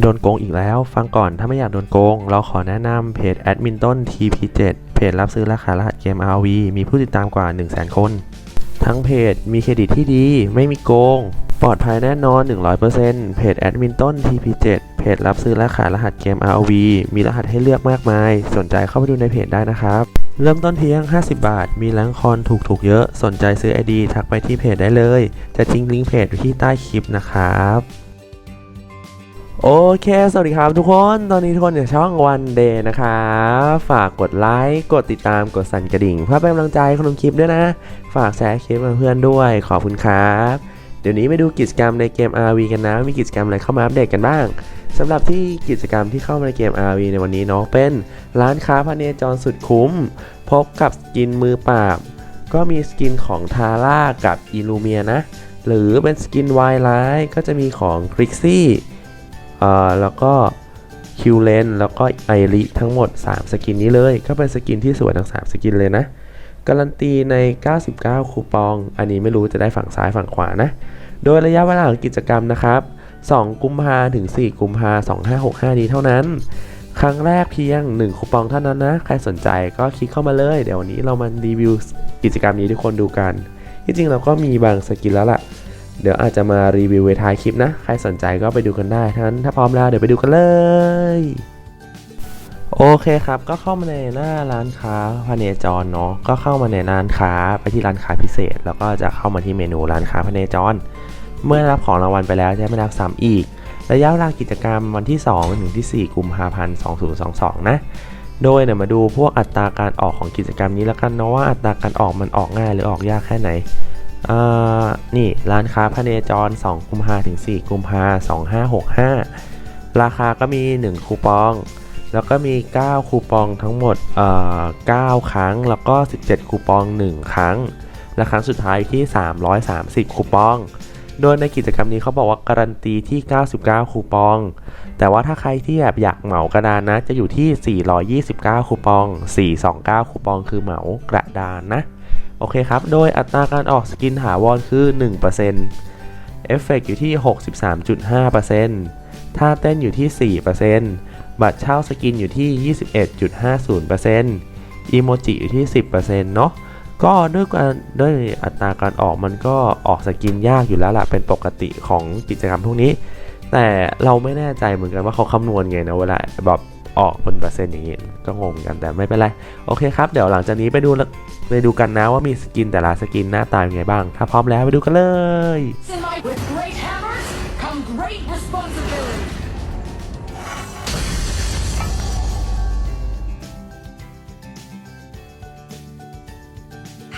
โดนโกงอีกแล้ว ฟังก่อนถ้าไม่อยากโดนโกง เราขอแนะนำเพจแอดมินต้น TP7 เพจรับซื้อราคารหัสเกม RV มีผู้ติดตามกว่า 100,000 คน ทั้งเพจมีเครดิตที่ดี ไม่มีโกง ปลอดภัยแน่นอน 100%เพจแอดมินต้น TP7 เพจรับซื้อและขายรหัสเกม RV มีรหัสให้เลือกมากมาย สนใจเข้าไปดูในเพจได้นะครับ เริ่มต้นเพียง 50 บาท มีแรงคอนถูกๆเยอะ สนใจซื้อ ID ทักไปที่เพจได้เลย จะทิ้งลิงก์เพจที่ใต้คลิปนะครับ โอเค สวัสดีครับทุกคน ตอนนี้ทุกคนอยู่ช่องวันเดย์นะครับฝากกดไลค์ กดติดตาม กดสั่นกระดิ่ง เพื่อเป็นกำลังใจคนลงคลิปด้วยนะ ฝากแชร์คลิปกับเพื่อนด้วย ขอบคุณครับ เดี๋ยวนี้ไปดูกิจกรรมในเกม RV กันนะ มีกิจกรรมอะไรเข้ามาอัปเดตกันบ้างสำหรับที่กิจกรรมที่เข้ามาในเกม RV ในวันนี้เนาะ เป็นร้านค้าพเนจรสุดคุ้ม พบกับสกินมือปราบ ก็มีสกินของทาร่ากับอิลูเมียนะ หรือเป็นสกินวายไลท์ก็จะมีของคริกซี่ แล้วก็คิวเลนแล้วก็ไอริทั้งหมด 3 สกินนี้เลย ก็เป็นสกินที่สวยทั้ง 3 สกินเลยนะ การันตีใน 99 คูปอง อันนี้ไม่รู้จะได้ฝั่งซ้ายฝั่งขวานะ โดยระยะเวลาของกิจกรรมนะครับ 2 กุมภาถึง 4 กุมภา2565 นี้เท่านั้น ครั้งแรกเพียง 1 คูปองเท่านั้นนะ ใครสนใจก็คลิกเข้ามาเลย เดี๋ยววันนี้เรามารีวิวกิจกรรมนี้ทุกคนดูกัน ที่จริงเราก็มีบางสกินแล้วล่ะ เดี๋ยวอาจจะมารีวิวไว้ท้ายคลิปนะ ใครสนใจก็ไปดูกันได้ทั้นั้นถ้าพร้อมแล้วเดี๋ยวไปดูกันเลย โอเคครับ ก็เข้ามาในหน้าร้านค้าพเนจรเนาะ ก็เข้ามาในร้านค้าไปที่ร้านค้าพิเศษ แล้วก็จะเข้ามาที่เมนูร้านค้าพเนจร เมื่อรับของรางวัลไปแล้วจะไม่รับซ้ำอีก ระยะเวลากิจกรรมวันที่2ถึงที่4กุมภาพันธ์2022 นะโดยเนี่ยมาดูพวกอัตราการออกของกิจกรรมนี้แล้วกันเนาะว่าอัตราการออกมันออกง่ายหรือออกยากแค่ไหน นี่ร้านค้าพเนจร 2 กุมภาถึง 4 กุมภา2565 ราคาก็มี 1 คูปอง แล้วก็มี 9 คูปองทั้งหมดเอ่อ9ครั้ง แล้วก็ 17 คูปอง 1 ครั้ง และครั้งสุดท้ายที่ 330 คูปอง โดยในกิจกรรมนี้เขาบอกว่าการันตีที่ 99 คูปอง แต่ว่าถ้าใครที่แบบอยากเหมากระดานนะ จะอยู่ที่ 429 คูปอง 429 คูปองคือเหมากระดานนะ โอเคครับ โดยอัตราการออกสกินถาวรคือ 1%เอฟเฟกอยู่ที่ 63.5%ท่าเต้นอยู่ที่ 4%บัตรเช่าสกินอยู่ที่ 21.50%อีโมจิอยู่ที่ 10%เนาะก็ด้วยการด้วยอัตราการออกมันก็ออกสกินยากอยู่แล้วล่ะเป็นปกติของกิจกรรมพวกนี้ แต่เราไม่แน่ใจเหมือนกันว่าเขาคำนวณไงนะเวลาแบบ ออกเป็นเปอร์เซ็นต์อย่างนี้ก็งงเหมือนกันแต่ไม่เป็นไร โอเคครับ เดี๋ยวหลังจากนี้ไปดูไปดูกันนะว่ามีสกินแต่ละสกินหน้าตาเป็นไงบ้าง ถ้าพร้อมแล้วไปดูกันเลย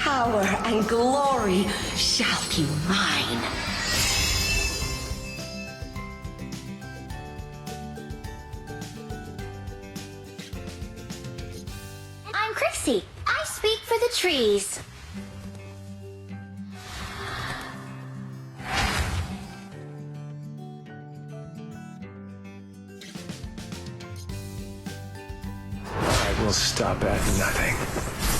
Power and glory shall be mine. I'm Crixie. I speak for the trees. I will stop at nothing.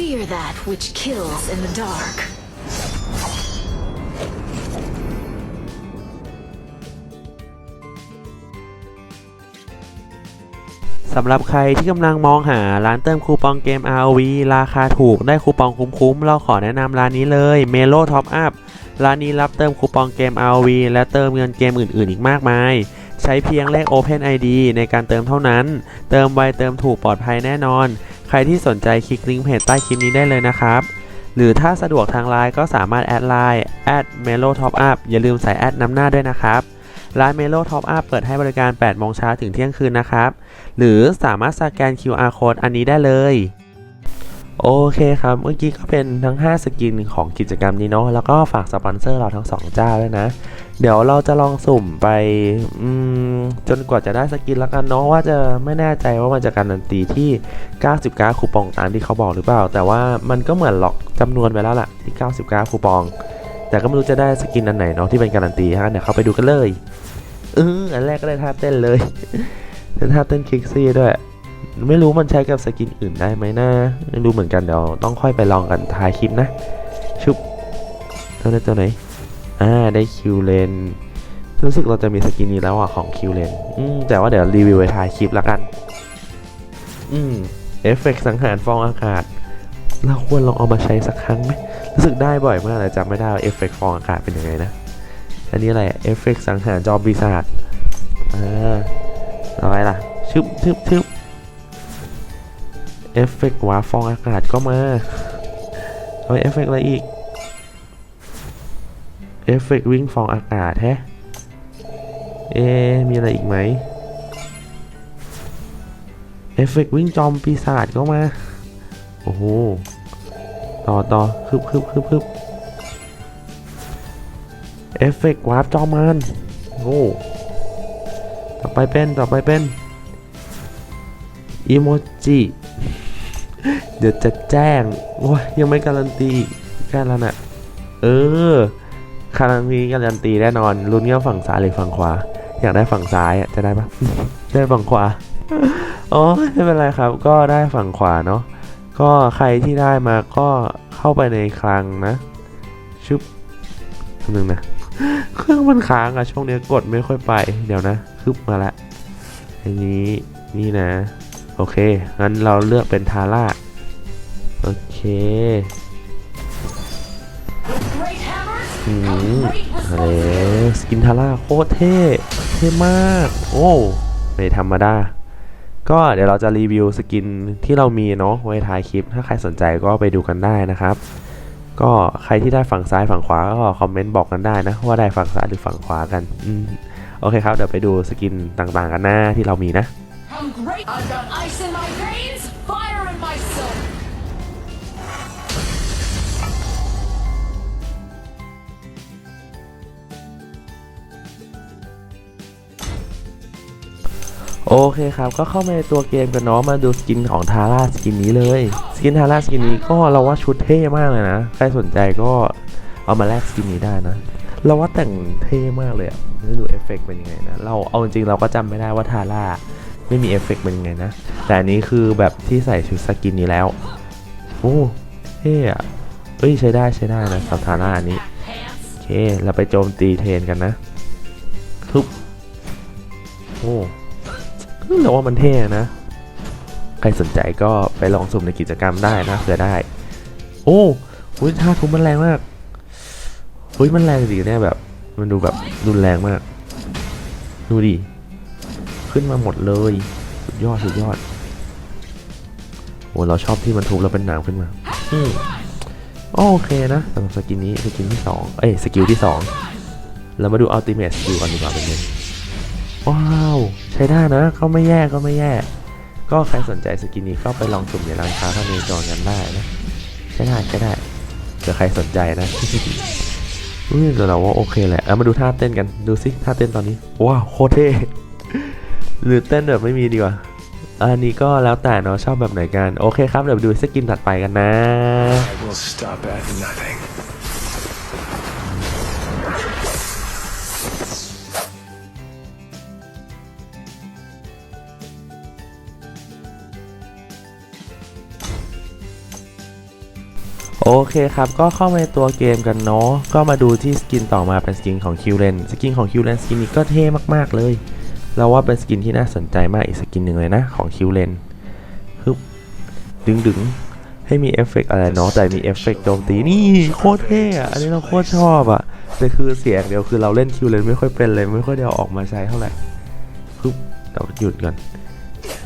'Fear that which kills in the dark. สำหรับใครที่กำลังมองหาร้านเติมคูปองเกม ROV ราคาถูกได้คูปองคุ้มๆ เราขอแนะนำร้านนี้เลย Melo Top Up ร้านนี้รับเติมคูปองเกม ROV และเติมเงินเกมอื่นๆ อีกมากมาย ใช้เพียงเลข Open ID ในการเติมเท่านั้น เติมไวเติมถูกปลอดภัยแน่นอน ใครที่สนใจคลิกลิงก์เพจใต้คลิปนี้ได้เลยนะครับ หรือถ้าสะดวกทางไลน์ก็สามารถแอดไลน์แอดเมโลท็อปอัพอย่าลืมใส่แอดนำหน้าด้วยนะครับร้าน Melo Top Up เปิดให้บริการ 8 โมงเช้าถึงเที่ยงคืนนะครับ หรือสามารถสแกน QR code อันนี้ได้เลย โอเคครับ เมื่อกี้ก็เป็นทั้ง 5 สกินของกิจกรรมนี้เนาะแล้วก็ฝากสปอนเซอร์เราทั้ง 2 เจ้าด้วยนะ เดี๋ยวเราจะลองสุ่มไปมจนกว่าจะได้สกินแล้วกันเนาะว่าจะไม่แน่ใจว่ามันจะการันตีที่ 99 คูปองตามที่เขาบอกหรือเปล่า แต่ว่ามันก็เหมือนหลอกจำนวนไปแล้วล่ะที่ 99 คูปอง แต่ก็ไม่รู้จะได้สกินอันไหนเนาะที่เป็นการันตีฮะเดี๋ยวเข้าไปดูกันเลยเอออันแรกก็ได้ท่าเต้นเลยเป็นท่าเต้นคิกซี่ด้วย ไม่รู้มันใช้กับสกินอื่นได้ไหมนะไม่รู้เหมือนกันเดี๋ยวต้องค่อยไปลองกันท้ายคลิปนะ ชุบตัวไหนตัวไหนอ่าได้คิวเลนรู้สึกเราจะมีสกินนี้แล้วอะของคิวเลนอืมแต่ว่าเดี๋ยวรีวิวไว้ท้ายคลิปละกัน อืมเอฟเฟกต์สังหารฟองอากาศ เราควรลองเอามาใช้สักครั้งไหมรู้สึกได้บ่อยมากเลยจำไม่ได้เอฟเฟกต์ฟองอากาศเป็นยังไงนะอันนี้อะไรเอฟเฟกต์สังหารจอมปีศาจอ่าอะไรล่ะชึบชึบชึบ ฟเฟกต์วาร์ปฟองอากาศก็มาเอาเอฟเฟกต์อะไรอีก เอฟเฟกต์วิ่งฟองอากาศแฮะ เอ มีอะไรอีกไหม เอฟเฟกต์วิ่งจอมปีศาจก็มา โอ้โห ต่อต่อฮึบฮึบฮึบฮึบเอฟเฟกต์วาร์ปจอมันโอ้ต่อไปเป็น ต่อไปเป็นอีโมจิ เดี๋ยวจะแจ้งโอ้ยยังไม่การันตีแค่แล้วน่ะเออครั้งนี้การันตีแน่นอนลุ้นเงี้ยฝั่งซ้ายหรือฝั่งขวา อยากได้ฝั่งซ้ายอะจะได้ปะได้ฝั่งขวาอ๋อไม่เป็นไรครับ ก็ได้ฝั่งขวาเนาะก็ใครที่ได้มาก็เข้าไปในคลังนะชุบคำนึงนะเครื่องมันค้างอะช่วงนี้กดไม่ค่อยไป เดี๋ยวนะคึบมาละอันนี้นี่นะ โอเค งั้นเราเลือกเป็นทาร่า โอเคอืม come great อะไร responsibility. สกินทาร่าโคตรเท่ เท่มาก โอ้ไม่ธรรมดา ก็เดี๋ยวเราจะรีวิวสกินที่เรามีเนาะไว้ท้ายคลิป ถ้าใครสนใจก็ไปดูกันได้นะครับ ก็ใครที่ได้ฝั่งซ้ายฝั่งขวาก็คอมเมนต์บอกกันได้นะ ว่าได้ฝั่งซ้ายหรือฝั่งขวากัน อืมโอเคครับ เดี๋ยวไปดูสกินต่างๆกันหน้าที่เรามีนะ Come great. I've got ice in my veins, fire in my soul. โอเคครับก็เข้ามาในตัวเกมกันเนาะมาดูสกินของทาร่าสกินนี้เลยสกินทาร่าสกินนี้ก็เราว่าชุดเท่มากเลยนะ ใครสนใจก็เอามาแลกสกินนี้ได้นะ เราว่าแต่งเท่มากเลยอะไม่ดูเอฟเฟกต์เป็นยังไงนะ เราเอาจริงเราก็จำไม่ได้ว่าทาร่า ไม่มีเอฟเฟกต์เป็นยังไงนะ แต่อันนี้คือแบบที่ใส่ชุดสกินนี้แล้ว โอ้เท่อะเอ้ยใช้ได้ใช้ได้นะสำหรับทาร่าอันนี้ โอเค เราไปโจมตีเทนกันนะ ทุบ โอ้เราว่ามันเท่นะ ใครสนใจก็ไปลองสุ่มในกิจกรรมได้นะเผื่อได้ โอ้หุ้ยท่าทุบมันแรงมากเฮ้ยมันแรงจริงเนี่ยแบบ มันดูแบบรุนแรงมาก ดูดิ ขึ้นมาหมดเลย สุดยอดสุดยอดโอ้เราชอบที่มันทุบแล้วเป็นหนามขึ้นมาอืมโอเคนะสำหรับสกินนี้สกินที่2เอ้ยสกิลที่2เรามาดูอัลติเม e สกิลกันดีกว่าเป็นไงว้าวใช้ได้นะก็ไม่แย่ก็ไม่แย่ ก็ใครสนใจสกินนี้ก็ไปลองสุ่มในร้านค้าข้างในจอนกันได้นะใช้ได้ใช้ได้เผื่อใครสนใจนะอุ้ยเราว่าโอเคแหละเอามาดูท่าเต้นกันดูสิท่าเต้นตอนนี้ว้าวโคตรเท่ หรือเต้นแบบไม่มีดีกว่า อันนี้ก็แล้วแต่เนาะชอบแบบไหนกัน โอเคครับ เดี๋ยวไปดูสกินถัดไปกันนะ I will stop at nothing. โอเคครับ ก็เข้ามาในตัวเกมกันเนาะก็มาดูที่สกินต่อมาเป็นสกินของคิวเลนสกินของคิวเลนสกินนี้ก็เท่มากๆเลย เราว่าเป็นสกินที่น่าสนใจมากอีกสกินหนึ่งเลยนะ ของคิวเลนฮึบดึงดึงๆให้มีเอฟเฟกต์อะไรเนาะแต่มีเอฟเฟกต์โจมตีนี่โคตรเท่อะอันนี้เราโคตรชอบอะแต่คือเสียงเดียวคือเราเล่นคิวเลนไม่ค่อยเป็นเลยไม่ค่อยได้เอาออกมาใช้เท่าไหร่ฮึบเราหยุดก่อน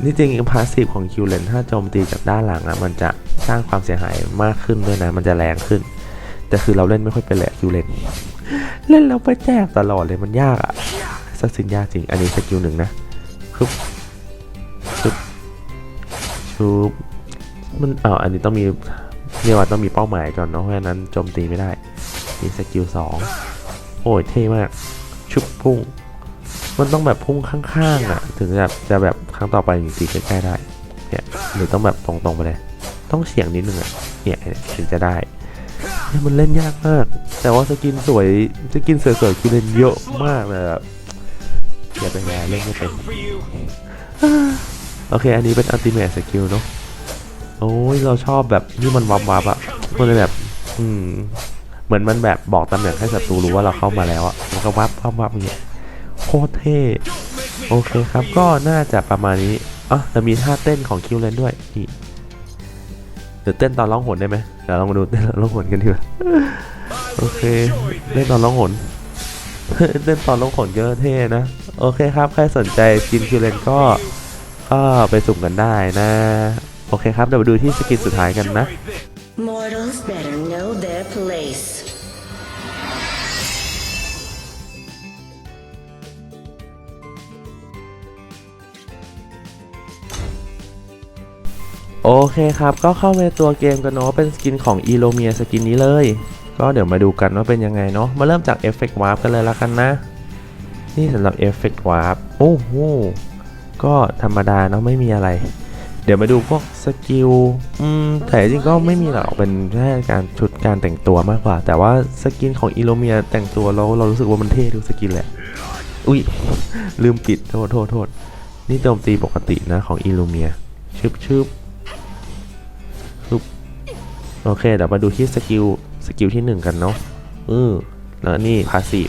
นี่จริงพาสซีฟของคิวเลนถ้าโจมตีจากด้านหลังอะมันจะสร้างความเสียหายมากขึ้นด้วยนะ มันจะแรงขึ้น แต่คือเราเล่นไม่ค่อยเป็นแหละคิวเลนเล่นแล้วไปแจกตลอดเลยมันยากอะ สักสินยากจริงอันนี้สกิลหนึ่งนะคึบคึบชูบมันอ้าวอันนี้ต้องมีเรียกว่าต้องมีเป้าหมายก่อนเนาะเพราะฉะนั้นโจมตีไม่ได้มีสกิลสองโอ้ยเท่มาก ชุบพุ่ง มันต้องแบบพุ่งข้างๆอะ ถึงจะจะแบบครั้งต่อไปถึงตีใกล้ๆได้เนี่ยหรือต้องแบบตรงๆไปเลย ต้องเฉียงนิดนึงอะเนี่ยถึงจะได้เนี่ยมันเล่นยากมาก แต่ว่าสกินสวยสกินสวยๆคือเล่นเยอะมากเลยแบบ อย่าไปแย่เล่นไม่เป็นโอเคอันนี้เป็นอัลติเม e สกิลเนาะโอ้ยเราชอบแบบนี่มันวับวับอะมันเลยแบบ อืม เหมือนมันแบบบอกตำแหน่งให้ศัตรูรู้ว่าเราเข้ามาแล้วอะมันก็วับวับวับอย่างเงี้ยโคตรเท่โอเคครับก็น่าจะประมาณนี้อ๋อแต่มีท่าเต้นของคิวเลนด้วยนี่เดี๋ยวเต้นตอนร้องหนได้ไหมเดี๋ยวลองมาดูเต้นตอนร้องหนกันดีกว่าโอเคเล่นตอนร้องหนเล่นตอนร้องหนเยอะเท่นะ โอเคครับ ใครสนใจสกินคิวเลนก็ก็ไปสุ่มกันได้นะ โอเคครับ เดี๋ยวมาดูที่สกินสุดท้ายกันนะ Mortals better know their place. โอเคครับ ก็เข้าไปตัวเกมกันเนาะ เป็นสกินของอีโลเมียสกินนี้เลย ก็เดี๋ยวมาดูกันว่าเป็นยังไงเนาะ มาเริ่มจากเอฟเฟกต์วาร์ปกันเลยละกันนะ นี่สำหรับเอฟเฟกต์วาร์ปโอ้โหก็ธรรมดาเนาะไม่มีอะไร เดี๋ยวมาดูพวกสกิลอืมแต่จริงก็ไม่มีหรอกเป็นแค่การชุดการแต่งตัวมากกว่า แต่ว่าสกินของอีโลเมียแต่งตัวเราเรารู้สึกว่ามันเท่ทุกสกินแหละ อุ้ยลืมปิดโทษโทษโทษนี่โจมตีปกตินะของอีโลเมียชึบชึบโอเคเดี๋ยวมาดูที่สกิลสกิลที่ 1 กันเนาะอือแล้วนี่พาสีฟ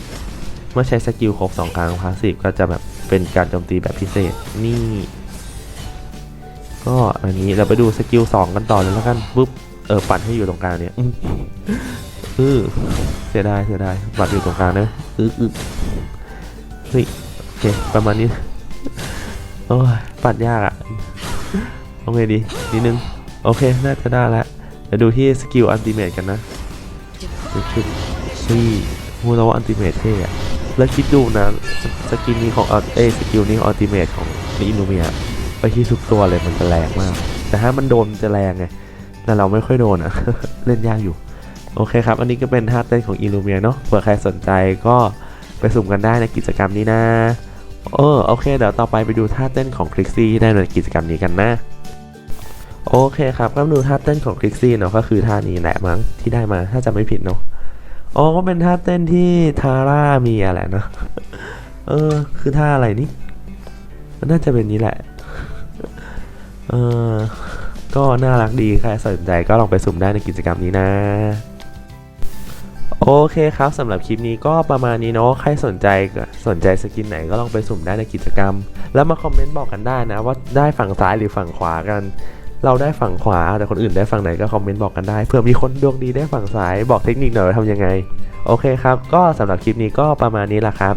มื่อใช้สกิลครบ2ครั้งพาสซีฟก็จะแบบเป็นการโจมตีแบบพิเศษนี่ ก็อันนี้เราไปดูสกิล2กันต่อเลยแล้วกันปุ๊บเออปัดให้อยู่ตรงกลางเนี่ยอืออเสียดายเสียดายปัดอยู่ตรงกลางนะอืออือเฮ้ยโอเคประมาณนี้โอ้ยปัดยากอะ่ะเอาไงดีนิดนึงโอเคน่าจะได้แล้วเดี๋ยวดูที่สกิลอันติเมตกันนะดูชุดซี่พูดแล้วว่าอันติเมตเท่อะ แล้วคิดดูนะสสกินนี้ของเอสกิลนี้ของอัลติเมตของนิโนเมียไปที่ทุกตัวเลยมันจะแรงมาก แต่ถ้ามันโดนมันจะแรงไง แต่เราไม่ค่อยโดนอะเล่นยากอยู่ โอเคครับ อันนี้ก็เป็นท่าเต้นของอิลูเมียเนาะเผื่อใครสนใจก็ไปสุ่มกันได้ในกิจกรรมนี้นะ เออโอเคเดี๋ยวต่อไปไปดูท่าเต้นของคลิกซี่ที่ได้ในกิจกรรมนี้กันนะโอเคครับก็มาดูท่าเต้นของคลิกซี่เนาะก็คือท่านี้แหละมั้งที่ได้มาถ้าจะไม่ผิดเนาะ อ๋อก็เป็นท่าเต้นที่ทาร่ามีอะไรเนาะเออ คือท่าอะไรนี่มันน่าจะเป็นนี้แหละ เออ ก็น่ารักดี ใครสนใจก็ลองไปสุ่มได้ในกิจกรรมนี้นะ โอเคครับสำหรับคลิปนี้ก็ประมาณนี้เนาะ ใครสนใจสนใจสกินไหนก็ลองไปสุ่มได้ในกิจกรรม แล้วมาคอมเมนต์บอกกันได้นะ ว่าได้ฝั่งซ้ายหรือฝั่งขวากัน เราได้ฝั่งขวา แต่คนอื่นได้ฝั่งไหนก็คอมเมนต์บอกกันได้เผื่อมีคนดวงดีได้ฝั่งซ้ายบอกเทคนิคหน่อยว่าทำยังไง โอเคครับ ก็สำหรับคลิปนี้ก็ประมาณนี้แหละครับ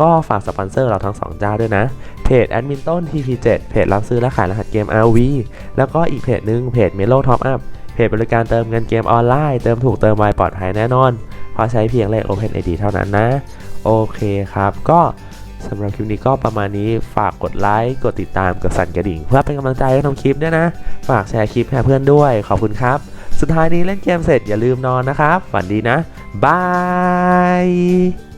ก็ฝากสปอนเซอร์เราทั้งสองเจ้าด้วยนะ เพจแอดมินต้น TP7 เพจรับซื้อและขายรหัสเกม RV แล้วก็อีกเพจหนึ่งเพจ Melo Top Up เพจบริการเติมเงินเกมออนไลน์เติมถูกเติมไวปลอดภัยแน่นอนเพราะใช้เพียงเลข OpenID เท่านั้นนะ โอเคครับก็ สำหรับคลิปนี้ก็ประมาณนี้ฝากกดไลค์กดติดตามกดสั่นกระดิ่ง เพื่อเป็นกำลังใจให้ทำคลิปด้วยนะ ฝากแชร์คลิปให้เพื่อนด้วยขอบคุณครับ สุดท้ายนี้เล่นเกมเสร็จอย่าลืมนอนนะครับฝันดีนะบาย